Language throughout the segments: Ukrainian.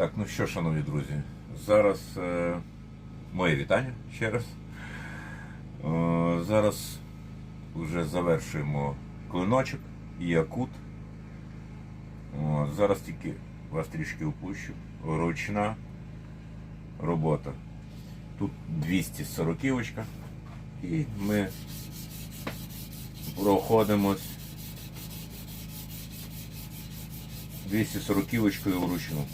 Так, ну що, шановні друзі, зараз е, моє вітання ще раз. Е, зараз вже завершуємо клиночок і якут. О, зараз тільки вас трішки опущу. Ручна робота. Тут 240 очка. І ми проходимось 240 очкою вручну.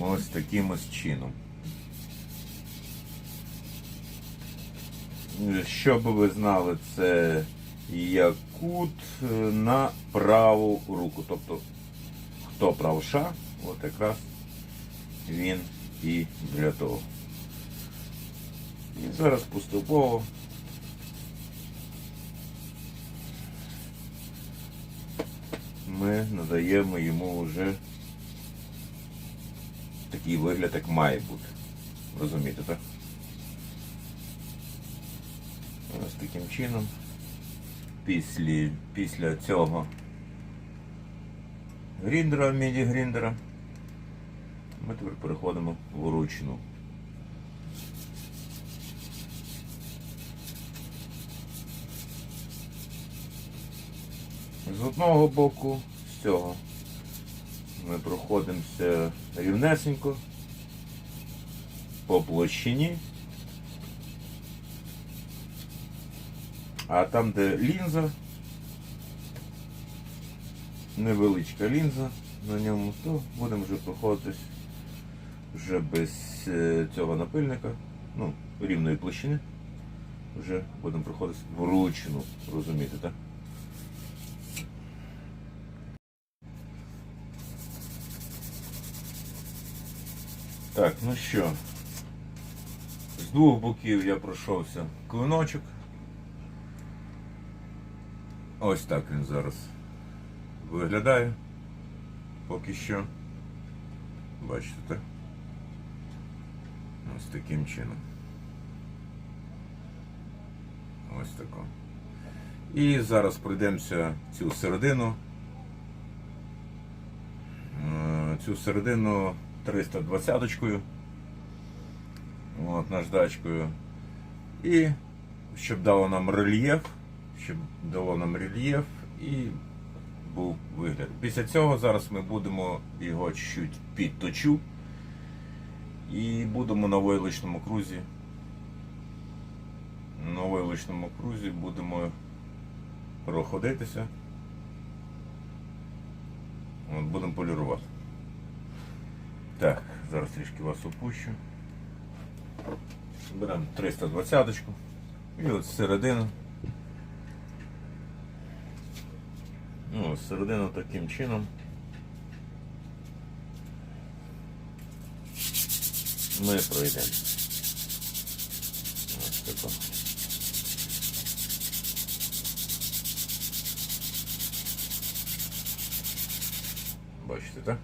Ось таким ось чином. Щоб ви знали, це якут е, на праву руку. Тобто, хто правша, от якраз він і для того. І зараз поступово ми надаємо йому вже такий вигляд, як має бути. Розумієте, так? Ось таким чином. Після, після цього гріндера, міні-гріндера, ми тепер переходимо в ручну. З одного боку, з цього ми проходимося рівнесенько по площині. А там, де лінза, невеличка лінза на ньому, то будемо вже проходитись вже без е, цього напильника, ну, рівної площини. Вже будемо проходити вручну, розумієте, так? Так, ну що, з двох боків я пройшовся клиночок. Ось так він зараз виглядає. Поки що. Бачите? Ось таким чином. Ось тако. І зараз пройдемося цю середину. Е, Цю середину 320-очкою. От, наждачкою. І щоб дало нам рельєф, щоб дало нам рельєф і був вигляд. Після цього зараз ми будемо його чуть підточу і будемо на войличному крузі. На войличному крузі будемо проходитися. Будемо полірувати. Так, зараз трішки вас опущу. Беремо 320 очку і от середину. Ну, середину таким чином. Ми пройдемо. Ось тако. Бачите, так?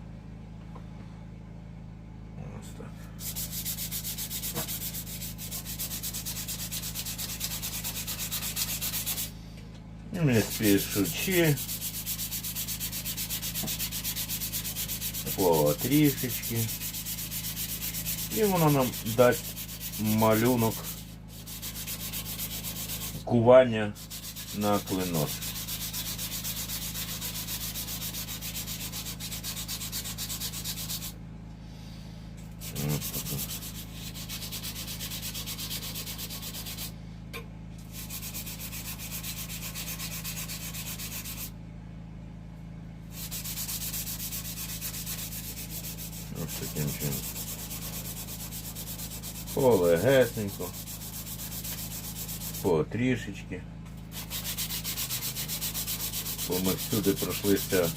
не спішучи. Такого трішечки. І воно нам дасть малюнок кування на клинок. Полегесенько. Потрішечки. Бо ми всюди пройшлися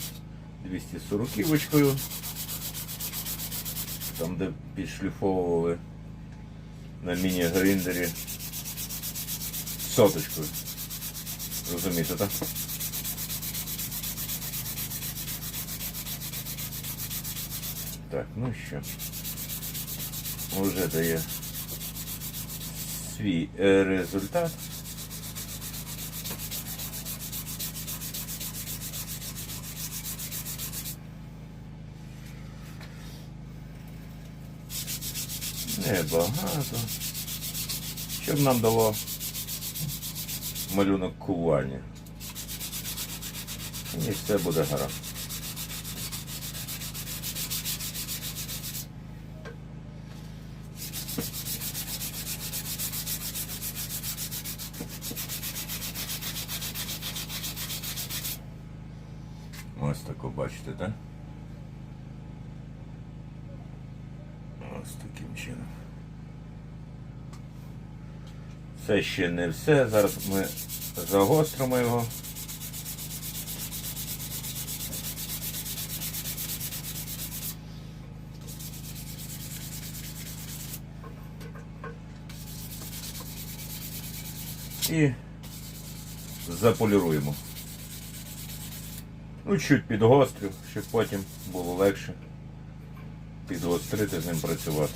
240 очкою. Там, де підшліфовували на міні-гриндері соточкою. Розумієте, так? Так, ну що. Уже дає свій е, результат. Небагато. Що б нам дало малюнок кування? І все буде гаразд. Це ще не все. Зараз ми загостримо його. І заполіруємо. Ну, чуть підгострю, щоб потім було легше підгострити з ним працювати.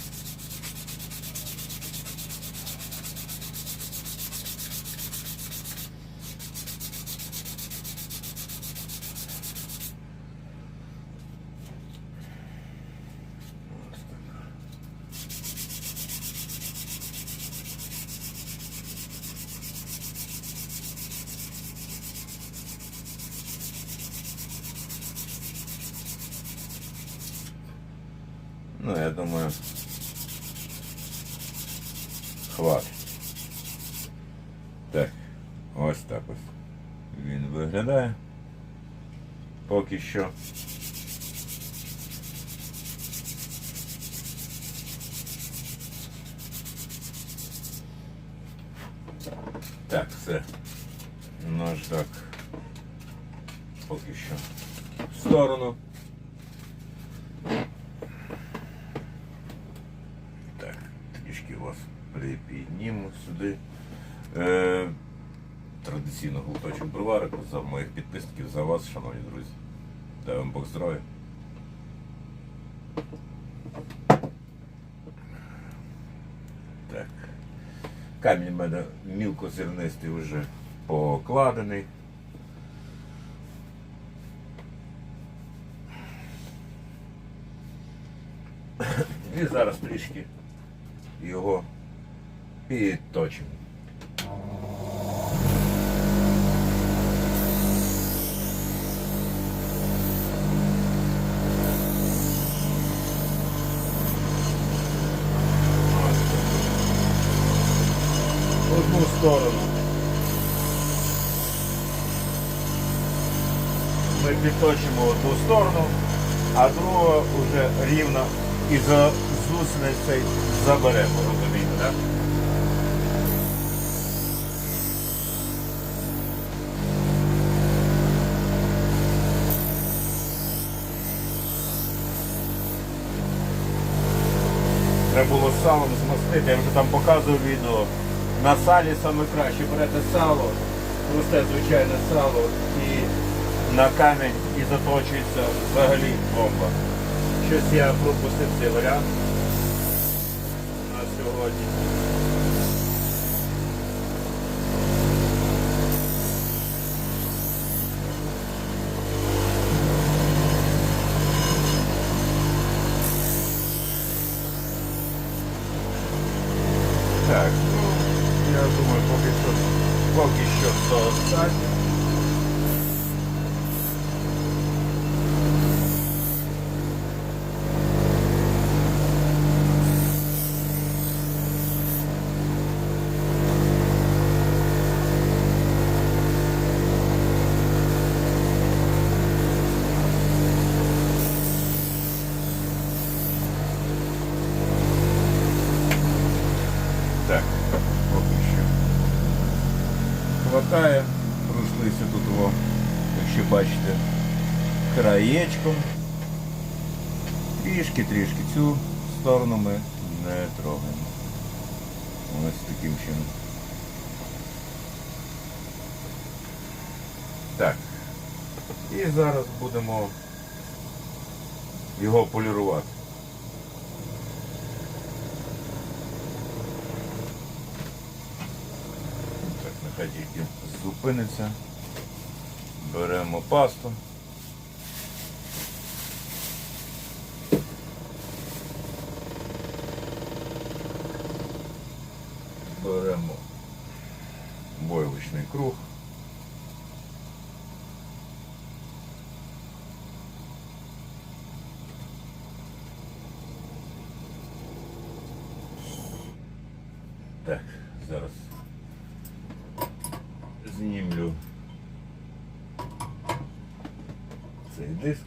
Ось так. Ну, я думаю, хватить. Так, ось так ось. Він виглядає. Поки що. Так, все. Наждак. Поки що. В сторону. Так, трішки вас припідніму сюди. Е, традиційно глуточок броварику за моїх підписників, за вас, шановні друзі. Дай вам Бог здоров'я. Так. Камінь в мене мілкозернистий вже покладений. І зараз трішки його підточимо. Одну сторону. Ми підточимо одну сторону, а другу вже рівно і за зустріч цей заберемо, розумієте, так? Салом змастити, я вже там показував відео. На салі саме краще берете сало, просте звичайне сало і на камінь і заточується взагалі бомба. Щось я пропустив цей варіант на сьогодні. Достатньо. Так, поки що. Хватає, Трішки-трішки цю сторону ми не трогаємо. Ось таким чином. Так. І зараз будемо його полірувати. Так, нехай тільки зупиниться. Беремо пасту. знімлю цей диск.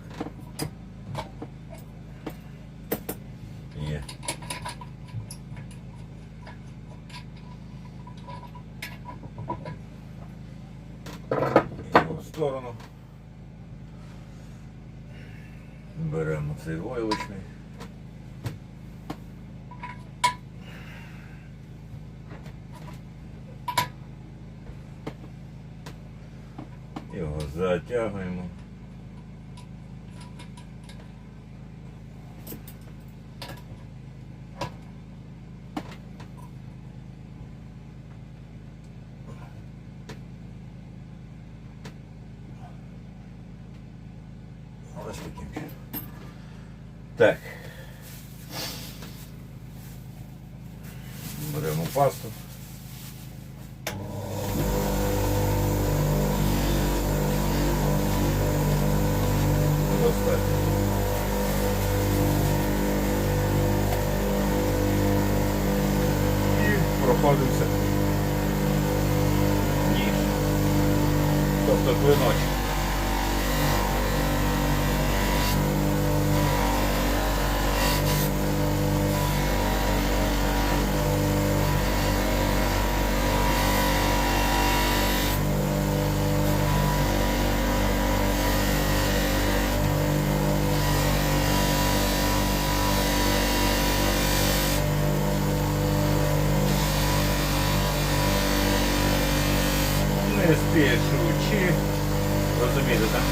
Yeah, anymore. знаходимося ніж, тобто глиночок. спішу, чи розумієте, так?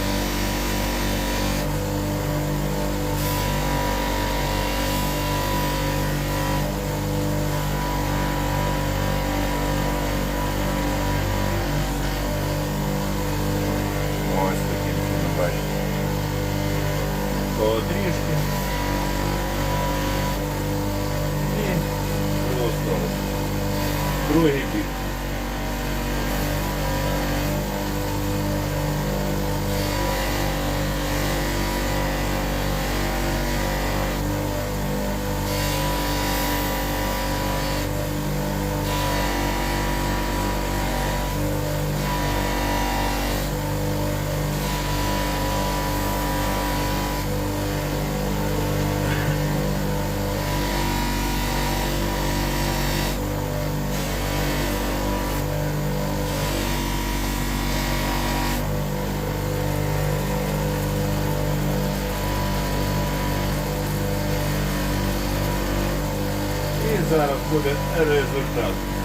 зараз буде результат.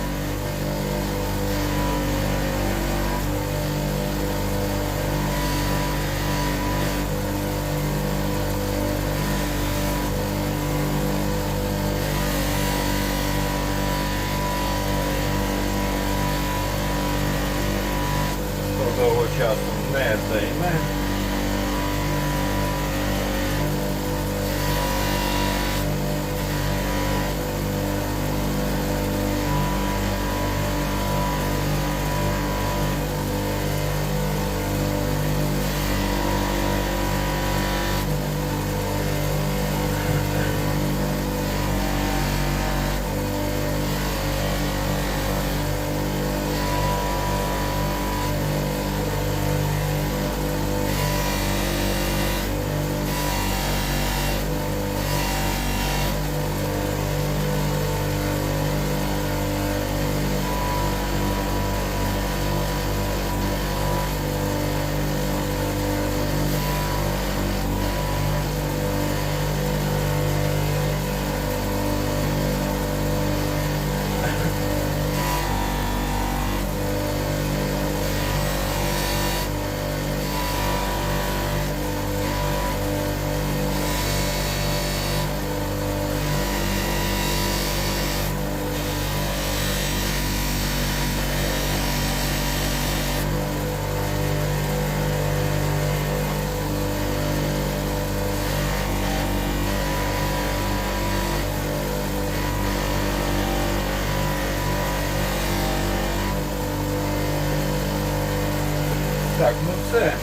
Так, ну все.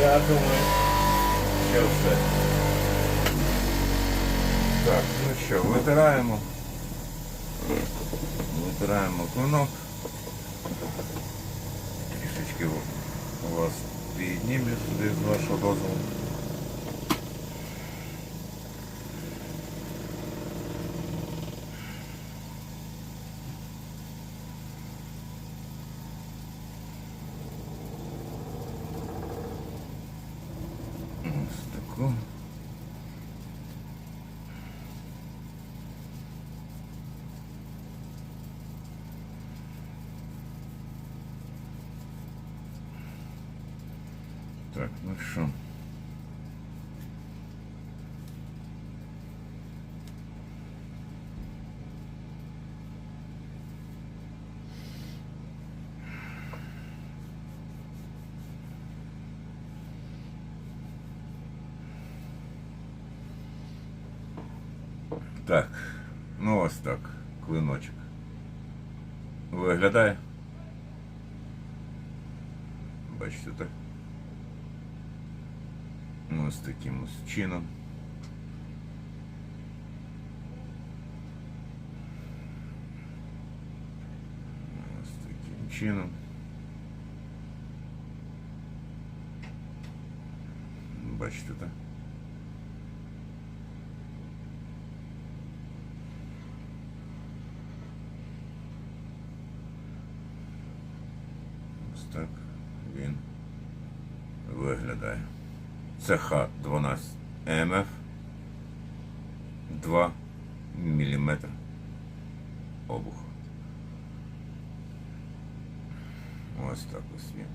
Я думаю, що все. Так, ну що, витираємо. Витираємо клинок. Трішечки у вас піднімлю сюди з вашого дозволу. Так, ну що. Так, ну ось так, клиночок. Виглядає. Бачите так? Ось таким ось чином. Ось таким чином. Бачите, так? Це Х12 МФ 2 мм обух. Ось так ось він.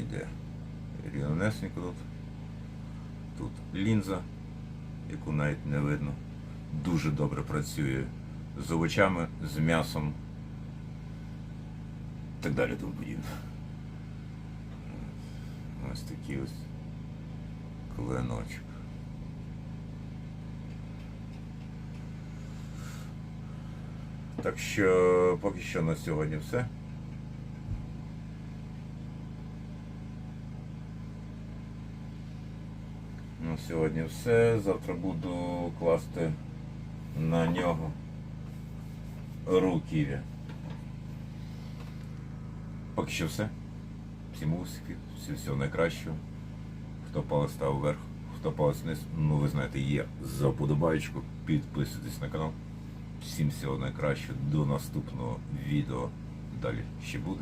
Іде рівнесенько тут. Тут лінза, яку навіть не видно. Дуже добре працює з овочами, з м'ясом. Так далі тому подібне. Ось такий ось клиночок. Так що поки що на сьогодні все. На сьогодні все. Завтра буду класти на нього руки. Поки що все. Всім успіхів, всім всього найкращого. Хто палець став вверх, хто палець вниз, ну ви знаєте, є за подобаєчку. Підписуйтесь на канал. Всім всього найкращого. До наступного відео. Далі ще буде.